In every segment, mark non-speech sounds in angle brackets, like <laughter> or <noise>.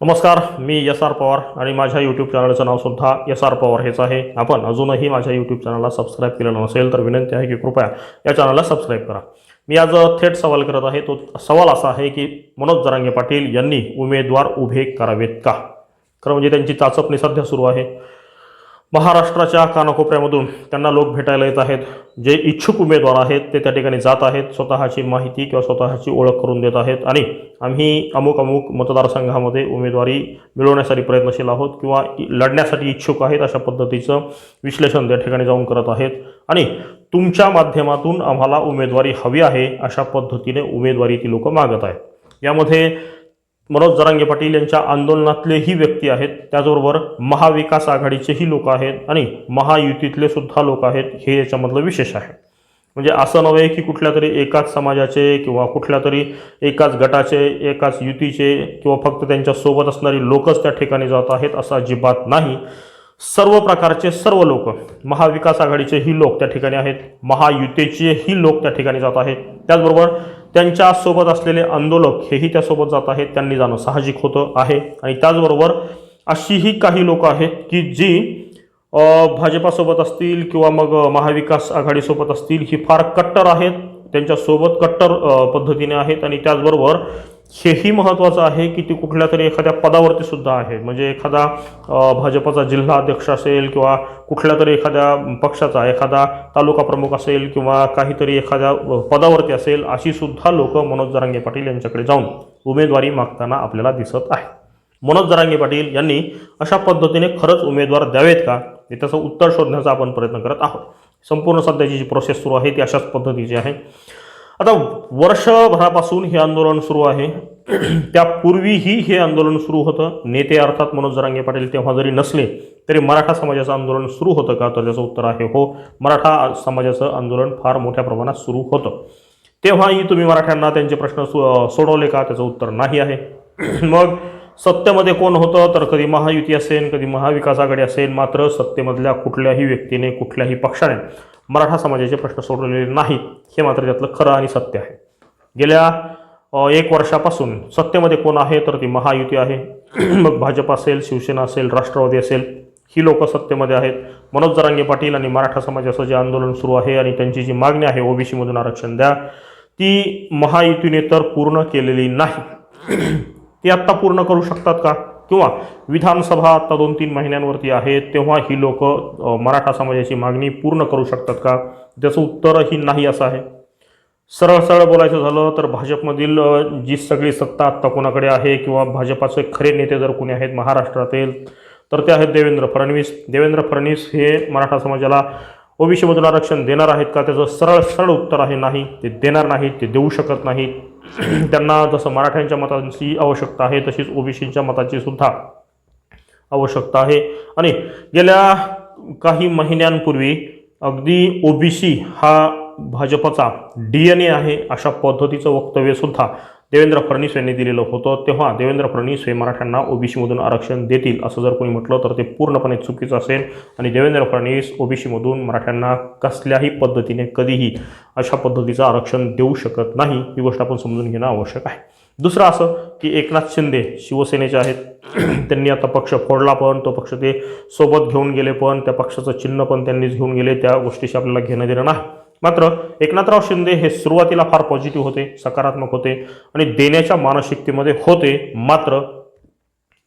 नमस्कार मी S R Pawar आणि माझ्या यूट्यूब चॅनलचं नावसुद्धा एस आर पवार हेच आहे. आपण अजूनही माझ्या यूट्यूब चॅनलला सबस्क्राईब केलेलं नसेल तर विनंती आहे की कृपया या चॅनलला सबस्क्राईब करा. मी आज थेट सवाल करत आहे. तो सवाल असा आहे की मनोज जरांगे पाटील यांनी उमेदवार उभे करावेत का? खरं म्हणजे त्यांची चाचपणी सध्या सुरू आहे. महाराष्ट्राच्या कानाकोपऱ्यामधून त्यांना लोक भेटायला येत आहेत. जे इच्छुक उमेदवार आहेत ते त्या ठिकाणी जात आहेत स्वतःची माहिती किंवा स्वतःची ओळख करून देत आहेत. आणि आम्ही अमुक अमुक मतदारसंघामध्ये उमेदवारी मिळवण्यासाठी प्रयत्नशील आहोत किंवा लढण्यासाठी इच्छुक आहेत अशा पद्धतीचं विश्लेषण त्या ठिकाणी जाऊन करत आहेत. आणि तुमच्या माध्यमातून आम्हाला उमेदवारी हवी आहे अशा पद्धतीने उमेदवारी ती लोकं मागत आहेत. यामध्ये मनोज जरांगे पाटील यांच्या आंदोलनातलेही व्यक्ती आहेत. त्याचबरोबर महाविकास आघाडीचेही लोक आहेत आणि महायुतीतले सुद्धा लोक आहेत. हे याच्यामधलं विशेष आहे. म्हणजे असं नव्हे की कुठल्या तरी एकाच समाजाचे किंवा कुठल्या तरी एकाच गटाचे एकाच युतीचे किंवा फक्त त्यांच्यासोबत असणारी लोकच त्या ठिकाणी जात आहेत असं अजिबात नाही. सर्व प्रकारचे सर्व लोक महाविकास आघाडीचेही लोक त्या ठिकाणी आहेत. महायुतीचेही लोक त्या ठिकाणी जात आहेत. त्याचबरोबर त्यांच्यासोबत असलेले आंदोलक हेही त्यासोबत जात आहेत. त्यांनी जाणं साहजिक होतं आहे. आणि त्याचबरोबर अशीही काही लोक आहेत की जी भाजपासोबत असतील किंवा मग महाविकास आघाडीसोबत असतील ही फार कट्टर आहेत. त्यांच्यासोबत कट्टर पद्धतीने आहेत. आणि त्याचबरोबर हेही महत्त्वाचं आहे की ती कुठल्या तरी एखाद्या पदावरती सुद्धा आहे. म्हणजे एखादा भाजपचा भाजपाचा जिल्हा अध्यक्ष असेल किंवा कुठल्या तरी एखाद्या पक्षाचा एखादा तालुका प्रमुख असेल किंवा काहीतरी एखाद्या पदावरती असेल अशी सुद्धा लोक मनोज जरांगे पाटील यांच्याकडे जाऊन उमेदवारी मागताना आपल्याला दिसत आहे. मनोज जरांगे पाटील यांनी अशा पद्धतीने खरंच उमेदवार द्यावेत का? हे त्याचं उत्तर शोधण्याचा आपण प्रयत्न करत आहोत. संपूर्ण सध्याची जी प्रोसेस सुरू आहे ती अशाच पद्धतीची आहे. आता वर्षभरापासून हे आंदोलन सुरू आहे. <clears throat> त्यापूर्वीही हे आंदोलन सुरू होतं. नेते अर्थात मनोज जरांगे पाटील तेव्हा जरी नसले तरी मराठा समाजाचं आंदोलन सुरू होतं का? तर त्याचं उत्तर आहे हो. मराठा समाजाचं आंदोलन फार मोठ्या प्रमाणात सुरू होतं. तेव्हाही तुम्ही मराठ्यांना त्यांचे प्रश्न सो सोडवले का? त्याचं उत्तर नाही आहे. <clears throat> मग सत्तेमध्ये कोण होतं? तर कधी महायुती असेल कधी महाविकास आघाडी असेल मात्र सत्तेमधल्या कुठल्याही व्यक्तीने कुठल्याही पक्षाने मराठा समाजाचे प्रश्न सोडवलेले नाहीत हे मात्र त्यातलं खरं आणि सत्य आहे. गेल्या एक वर्षापासून सत्तेमध्ये कोण आहे तर ती महायुती आहे. <clears throat> मग भाजप असेल शिवसेना असेल राष्ट्रवादी असेल ही लोक सत्तेमध्ये आहेत. मनोज जरांगे पाटील आणि मराठा समाजाचं जे आंदोलन सुरू आहे आणि त्यांची जी मागणी आहे ओबीसीमधून आरक्षण द्या ती महायुतीने तर पूर्ण केलेली नाही. <clears throat> ती आत्ता पूर्ण करू शकतात का? किंवा विधानसभा आत्ता दोन तीन महिन्यांवरती आहे तेव्हा ही लोक मराठा समाजाची मागणी पूर्ण करू शकतात का? त्याचं उत्तरही नाही असं आहे. सरळ सरळ बोलायचं झालं तर भाजपमधील जी सगळी सत्ता आत्ता कोणाकडे आहे किंवा भाजपाचे खरे नेते जर कोणी आहेत महाराष्ट्रातील तर ते आहेत देवेंद्र फडणवीस. देवेंद्र फडणवीस हे मराठा समाजाला ओबीसीमधून आरक्षण देणार आहेत का? त्याचं सरळ सरळ उत्तर आहे नाही. ते देणार नाहीत ते देऊ शकत नाहीत. <clears throat> त्यांना जसं मराठ्यांच्या मतांची आवश्यकता आहे तशीच ओबीसीच्या मताची सुद्धा आवश्यकता आहे. आणि गेल्या काही महिन्यांपूर्वी अगदी ओबीसी हा भाजपचा डी एन ए आहे अशा पद्धतीचं वक्तव्यसुद्धा देवेंद्र फडणवीस यांनी दिलेलं होतं तेव्हा देवेंद्र फडणवीस हे मराठ्यांना ओबीसीमधून आरक्षण देतील असं जर कोणी म्हटलं तर ते पूर्णपणे चुकीचं असेल. आणि देवेंद्र फडणवीस ओबीसीमधून मराठ्यांना कसल्याही पद्धतीने कधीही अशा पद्धतीचं आरक्षण देऊ शकत नाही ही गोष्ट आपण समजून घेणं आवश्यक आहे. दुसरं असं की एकनाथ शिंदे शिवसेनेचे आहेत. <clears throat> त्यांनी आता पक्ष फोडला पण तो पक्ष ते सोबत घेऊन गेले पण त्या पक्षाचं चिन्ह पण त्यांनीच घेऊन गेले. त्या गोष्टीशी आपल्याला घेणं देणं नाही. मात्र एकनाथराव शिंदे हे सुरुवातीला फार पॉझिटिव्ह होते सकारात्मक होते आणि देण्याच्या मानसिकतेमध्ये होते मात्र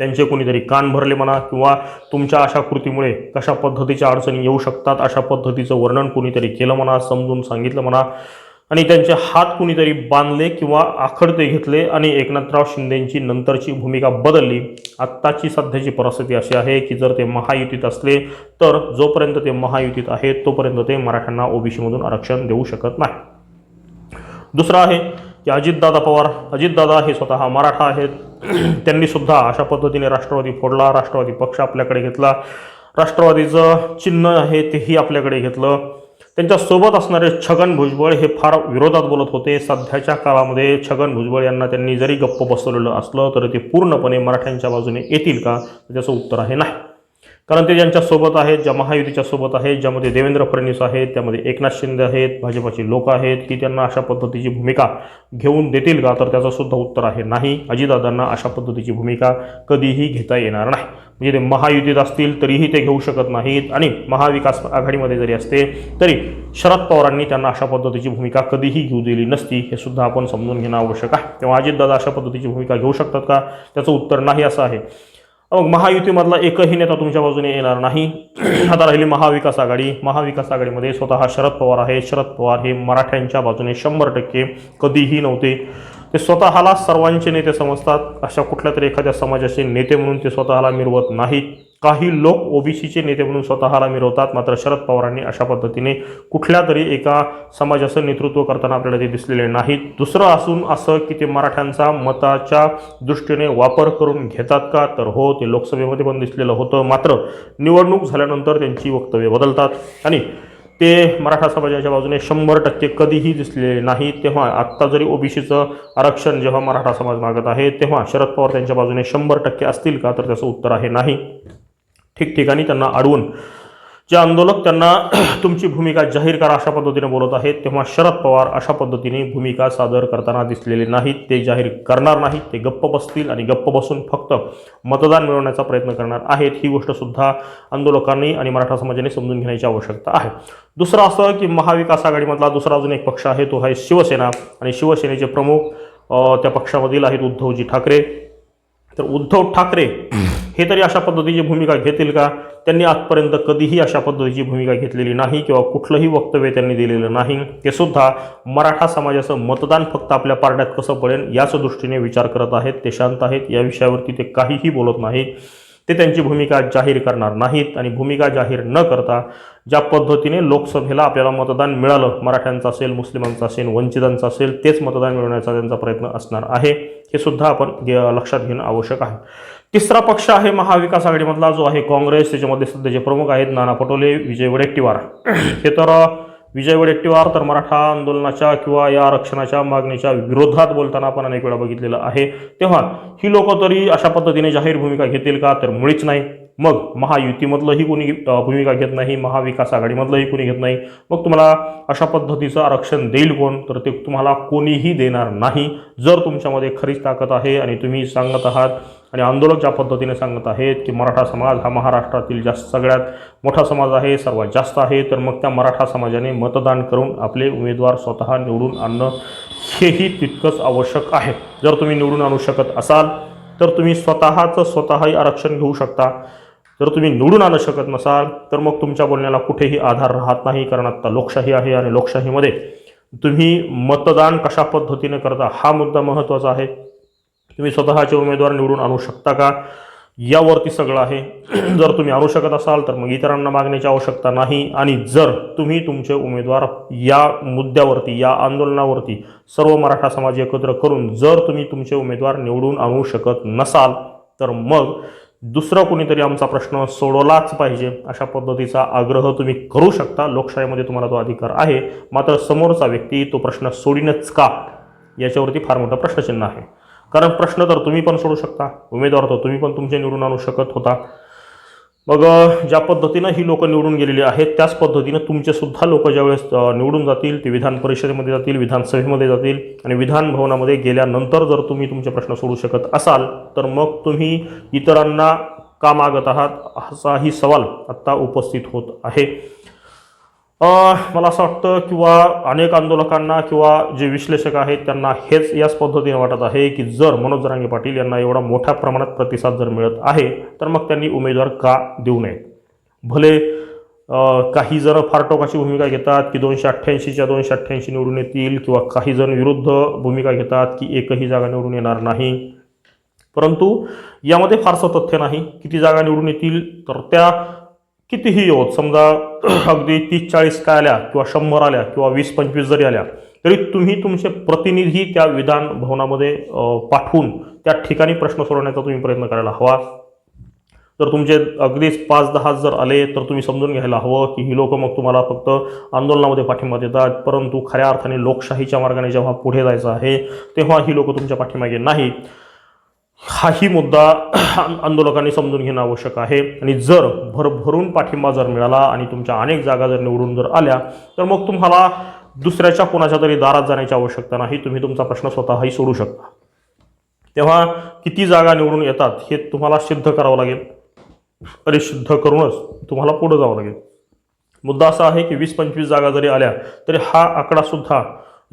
त्यांचे कोणीतरी कान भरले म्हणा किंवा तुमच्या अशा कृतीमुळे कशा पद्धतीच्या अडचणी येऊ शकतात अशा पद्धतीचं वर्णन कोणीतरी केलं म्हणा समजून सांगितलं म्हणा आणि त्यांचे हात कुणीतरी बांधले किंवा आखडते घेतले आणि एकनाथराव शिंदेंची नंतरची भूमिका बदलली. आत्ताची सध्याची परिस्थिती अशी आहे की जर ते महायुतीत असले तर जोपर्यंत ते महायुतीत आहेत तोपर्यंत ते मराठ्यांना ओबीसीमधून आरक्षण देऊ शकत नाही. दुसरं आहे की अजितदादा पवार अजितदादा हे स्वतः मराठा आहेत. त्यांनी सुद्धा अशा पद्धतीने राष्ट्रवादी फोडला राष्ट्रवादी पक्ष आपल्याकडे घेतला. राष्ट्रवादीचं चिन्ह आहे तेही आपल्याकडे घेतलं. त्यांच्यासोबत असणारे छगन भुजबळ हे फार विरोधात बोलत होते. सध्याच्या काळामध्ये छगन भुजबळ यांना त्यांनी जरी गप्प बसवलेलं असलं तरी ते पूर्णपणे मराठ्यांच्या बाजूने येतील का? त्याचं उत्तर आहे नाही. कारण ते ज्यांच्यासोबत आहेत ज्या महायुतीच्या सोबत आहेत ज्यामध्ये देवेंद्र फडणवीस आहेत त्यामध्ये एकनाथ शिंदे आहेत भाजपाचे लोक आहेत की त्यांना अशा पद्धतीची भूमिका घेऊन देतील का? तर त्याचं सुद्धा उत्तर आहे नाही. अजितदादांना अशा पद्धतीची भूमिका कधीही घेता येणार नाही. म्हणजे ते महायुतीत असतील तरीही ते घेऊ शकत नाहीत. आणि महाविकास आघाडीमध्ये जरी असते तरी शरद पवारांनी त्यांना अशा पद्धतीची भूमिका कधीही घेऊ दिली नसती हे सुद्धा आपण समजून घेणं आवश्यक आहे. तेव्हा अजितदादा अशा पद्धतीची भूमिका घेऊ शकतात का? त्याचं उत्तर नाही असं आहे. मग महायुतीमधला एकही नेता तुमच्या बाजूने येणार नाही. <clears throat> आता राहिली महाविकास आघाडी. महाविकास आघाडीमध्ये स्वतः शरद पवार आहे. शरद पवार हे मराठ्यांच्या बाजूने शंभर टक्के कधीही नव्हते. ते स्वतःला सर्वांचे नेते समजतात. अशा कुठल्या तरी एखाद्या समाजाचे नेते म्हणून ते स्वतःला मिरवत नाहीत. काही लोक ओबीसीचे नेते म्हणून स्वतःला मिरवतात. मात्र शरद पवारांनी अशा पद्धतीने कुठल्या तरी एका समाजाचं नेतृत्व करताना आपल्याला ते दिसलेले नाहीत. दुसरं असून असं की ते मराठ्यांचा मताच्या दृष्टीने वापर करून घेतात का? तर हो ते लोकसभेमध्ये पण दिसलेलं होतं. मात्र निवडणूक झाल्यानंतर त्यांची वक्तव्य बदलतात. आणि ते मराठा समाजाच्या बाजूने शंभर टक्के कधीही दिसलेले नाही तेव्हा आत्ता जरी ओबीसीचं आरक्षण जेव्हा मराठा समाज मागत आहे तेव्हा शरद पवार त्यांच्या बाजूने शंभर टक्के असतील का? तर त्याचं उत्तर आहे नाही. ठिकठिकाणी त्यांना अडवून जे आंदोलक त्यांना <clears throat> तुमची भूमिका जाहीर करा अशा पद्धतीने बोलत आहेत तेव्हा शरद पवार अशा पद्धतीने भूमिका सादर करताना दिसलेले नाहीत ते जाहीर करणार नाहीत ते गप्प बसतील आणि गप्प बसून फक्त मतदान मिळवण्याचा प्रयत्न करणार आहेत ही गोष्टसुद्धा आंदोलकांनी आणि मराठा समाजाने समजून घेण्याची आवश्यकता आहे. दुसरं असं की महाविकास आघाडीमधला दुसरा अजून एक पक्ष आहे तो आहे शिवसेना. आणि शिवसेनेचे प्रमुख त्या पक्षामधील आहेत उद्धवजी ठाकरे. तर उद्धव ठाकरे हे तरी अशा पद्धतीची भूमिका घेतील का? त्यांनी आजपर्यंत कधीही अशा पद्धतीची भूमिका घेतलेली नाही किंवा कुठलंही वक्तव्य त्यांनी दिलेलं नाही. ते सुद्धा मराठा समाजाचं मतदान फक्त आपल्या पारड्यात कसं पडेल याच दृष्टीने विचार करत आहेत. ते शांत आहेत. या विषयावरती ते काहीही बोलत नाहीत. ते त्यांची भूमिका जाहीर करणार नाहीत आणि भूमिका जाहीर न करता ज्या पद्धतीने लोकसभेला आपल्याला मतदान मिळालं मराठ्यांचं असेल मुस्लिमांचं असेल वंचितांचं असेल तेच मतदान मिळवण्याचा त्यांचा प्रयत्न असणार आहे. हे सुद्धा आपण लक्षात घेणं आवश्यक आहे. तिसरा पक्ष आहे महाविकास आघाडीमधला जो आहे काँग्रेस त्याच्यामध्ये सध्याचे प्रमुख आहेत नाना पटोले विजय वडेट्टीवार. <clears throat> हे तर विजय वडेट्टीवार तर मराठा आंदोलनाच्या किंवा या आरक्षणाच्या मागणीच्या विरोधात बोलताना आपण अनेक वेळा बघितलेलं आहे. तेव्हा ही लोक तरी अशा पद्धतीने जाहीर भूमिका घेतील का? तर मुळीच नाही. मग महायुतीमधलंही कोणी भूमिका घेत नाही महाविकास आघाडीमधलंही कोणी घेत नाही. मग तुम्हाला अशा पद्धतीचं आरक्षण देईल कोण? तर ते तुम्हाला कोणीही देणार नाही. जर तुमच्यामध्ये खरीच ताकद आहे आणि तुम्ही सांगत आहात आणि आंदोलक ज्या पद्धतीने सांगत आहेत की मराठा समाज हा महाराष्ट्रातील जास्त सगळ्यात मोठा समाज आहे सर्वात जास्त आहे तर मग त्या मराठा समाजाने मतदान करून आपले उमेदवार स्वतः निवडून आणणं हेही तितकंच आवश्यक आहे. जर तुम्ही निवडून आणू शकत असाल तर तुम्ही स्वतःचं स्वतःही आरक्षण घेऊ शकता. जर तुम्ही निवडून आणू शकत नसाल तर मग तुमच्या बोलण्याला कुठेही आधार राहत नाही कारण आत्ता लोकशाही आहे आणि लोकशाहीमध्ये तुम्ही मतदान कशा पद्धतीने करता हा मुद्दा महत्त्वाचा आहे. तुम्ही स्वतःचे उमेदवार निवडून आणू शकता का? यावरती सगळं आहे. <clears throat> जर तुम्ही आणू शकत असाल तर मग इतरांना मागण्याची आवश्यकता नाही. आणि जर तुम्ही तुमचे उमेदवार या मुद्द्यावरती या आंदोलनावरती सर्व मराठा समाज एकत्र करून जर तुम्ही तुमचे उमेदवार निवडून आणू शकत नसाल तर मग दुसरं कोणीतरी आमचा प्रश्न सोडवलाच पाहिजे अशा पद्धतीचा आग्रह तुम्ही करू शकता. लोकशाहीमध्ये तुम्हाला तो अधिकार आहे. मात्र समोरचा व्यक्ती तो प्रश्न सोडीनच का? याच्यावरती फार मोठं प्रश्नचिन्ह आहे. कारण प्रश्न तर तुम्ही पण सोडू शकता. उमेदवार तर तुम्ही पण तुमचे निवडून आणू शकत होता. मग ज्या पद्धतीनं ही लोकं निवडून गेलेली आहेत त्याच पद्धतीनं तुमचेसुद्धा लोक ज्यावेळेस निवडून जातील ते विधान परिषदेमध्ये जातील विधानसभेमध्ये जातील आणि विधान भवनामध्ये गेल्यानंतर जर तुम्ही तुमचे प्रश्न सोडू शकत असाल तर मग तुम्ही इतरांना का मागत आहात असाही सवाल आत्ता उपस्थित होत आहे. मला असं वाटतं किंवा अनेक आंदोलकांना किंवा जे विश्लेषक आहेत त्यांना हेच याच पद्धतीने वाटत आहे की जर मनोज जरांगे पाटील यांना एवढा मोठ्या प्रमाणात प्रतिसाद जर मिळत आहे तर मग त्यांनी उमेदवार का देऊ नयेत भले काही जण फार टोकाची भूमिका घेतात की दोनशे अठ्ठ्याऐंशीच्या दोनशे अठ्ठ्याऐंशी निवडून येतील किंवा काही जण विरुद्ध भूमिका घेतात की एकही जागा निवडून येणार नाही. परंतु यामध्ये फारसं तथ्य नाही. किती जागा निवडून येतील तर त्या कितीही येऊ समजा <clears throat> अगदी तीस चाळीस काय आल्या किंवा शंभर आल्या किंवा वीस पंचवीस जरी आल्या तरी तुम्ही तुमचे प्रतिनिधी त्या विधान भवनामध्ये पाठवून त्या ठिकाणी प्रश्न सोडवण्याचा तुम्ही प्रयत्न करायला हवा. जर तुमचे अगदीच पाच दहा जर आले तर तुम्ही समजून घ्यायला हवं की ही लोक मग तुम्हाला फक्त आंदोलनामध्ये पाठिंबा देतात परंतु खऱ्या अर्थाने लोकशाहीच्या मार्गाने जेव्हा पुढे जायचं आहे तेव्हा ही लोक तुमच्या पाठीमागे नाहीत. हाही मुद्दा <clears throat> आंदोलकांनी समजून घेणं आवश्यक आहे. आणि जर भरभरून पाठिंबा जर मिळाला आणि तुमच्या अनेक जागा जर निवडून जर आल्या तर मग तुम्हाला दुसऱ्याच्या कोणाच्या तरी दारात जाण्याची आवश्यकता नाही. तुम्ही तुमचा प्रश्न स्वतःही सोडू शकता. तेव्हा किती जागा निवडून येतात हे तुम्हाला सिद्ध करावं लागेल. आणि सिद्ध करूनच तुम्हाला पुढं जावं लागेल. मुद्दा असा आहे की वीस पंचवीस जागा जरी आल्या तरी हा आकडासुद्धा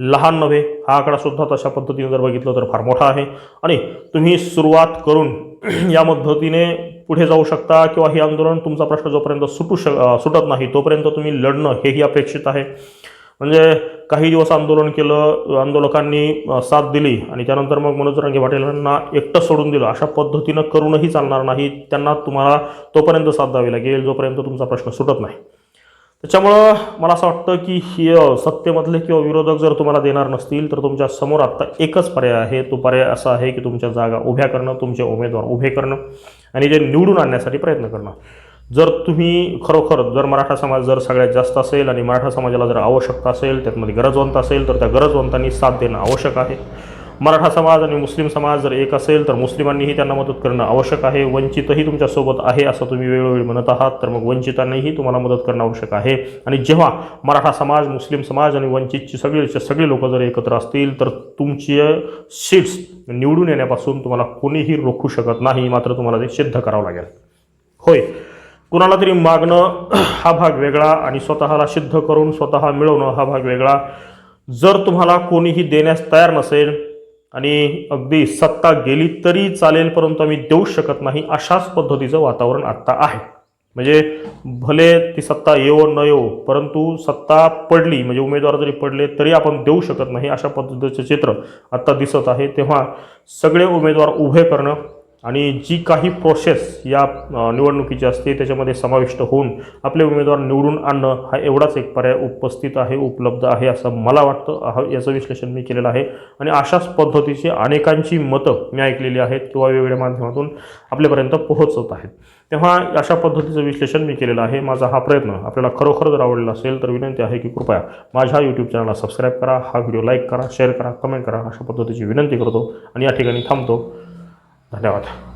लहान नव्हे हा आकडासुद्धा तशा पद्धतीने जर बघितलं तर फार मोठा आहे. आणि तुम्ही सुरुवात करून <clears throat> या पद्धतीने पुढे जाऊ शकता किंवा हे आंदोलन तुमचा प्रश्न जोपर्यंत सुटू शक सुटत नाही तोपर्यंत तुम्ही लढणं हेही अपेक्षित आहे. म्हणजे काही दिवस आंदोलन केलं आंदोलकांनी साथ दिली आणि त्यानंतर मग मनोज रंगे पाटील यांना एकटं सोडून दिलं. अशा पद्धतीनं करूनही चालणार नाही. त्यांना तुम्हाला तोपर्यंत साथ द्यावी लागेल जोपर्यंत तुमचा प्रश्न सुटत नाही. त्याच्यामुळं मला असं वाटतं की ही सत्तेमधले किंवा विरोधक जर तुम्हाला देणार नसतील तर तुमच्यासमोर आत्ता एकच पर्याय आहे. तो पर्याय असा आहे की तुमच्या जागा उभ्या करणं तुमचे उमेदवार उभे करणं आणि ते निवडून आणण्यासाठी प्रयत्न करणं. जर तुम्ही खरोखर जर मराठा समाज जर सगळ्यात जास्त असेल आणि मराठा समाजाला जर आवश्यकता असेल त्यातमध्ये गरजवंत असेल तर त्या गरजवंतांनी साथ देणं आवश्यक आहे. मराठा समाज आणि मुस्लिम समाज जर एक असेल तर मुस्लिमांनीही त्यांना मदत करणं आवश्यक आहे. वंचितही तुमच्यासोबत आहे असं तुम्ही वेळोवेळी म्हणत आहात. तर मग वंचितांनीही तुम्हाला मदत करणं आवश्यक आहे. आणि जेव्हा मराठा समाज मुस्लिम समाज आणि वंचितची सगळी सगळे लोक जर एकत्र असतील तर तुमची सीट्स निवडून येण्यापासून तुम्हाला कोणीही रोखू शकत नाही. मात्र तुम्हाला ते सिद्ध करावं लागेल. होय. कुणाला तरी मागणं हा भाग वेगळा आणि स्वतःला सिद्ध करून स्वतः मिळवणं हा भाग वेगळा. जर तुम्हाला कोणीही देण्यास तयार नसेल आणि अगदी सत्ता गेली तरी चालेल परंतु आम्ही देऊ शकत नाही अशाच पद्धतीचं वातावरण आत्ता आहे. म्हणजे भले ती सत्ता येवो न येवो परंतु सत्ता पडली म्हणजे उमेदवार जरी पडले तरी आपण देऊ शकत नाही अशा पद्धतीचं चित्र आत्ता दिसत आहे. तेव्हा सगळे उमेदवार उभे करणं आणि जी काही प्रोसेस या निवडणुकीची असते त्याच्यामध्ये समाविष्ट होऊन आपले उमेदवार निवडून आणणं हा एवढाच एक पर्याय उपस्थित आहे उपलब्ध आहे असं मला वाटतं. हा- याचं विश्लेषण मी केलेलं आहे. आणि अशाच पद्धतीची अनेकांची मतं मी ऐकलेली आहेत किंवा वेगवेगळ्या माध्यमातून आपल्यापर्यंत पोहोचत आहेत. तेव्हा अशा पद्धतीचं विश्लेषण मी केलेलं आहे. माझा हा प्रयत्न आपल्याला खरोखर जर आवडला असेल तर विनंती आहे की कृपया माझ्या यूट्यूब चॅनलला सबस्क्राईब करा हा व्हिडिओ लाईक करा शेअर करा कमेंट करा अशा पद्धतीची विनंती करतो. आणि या ठिकाणी थांबतो. धन्यवाद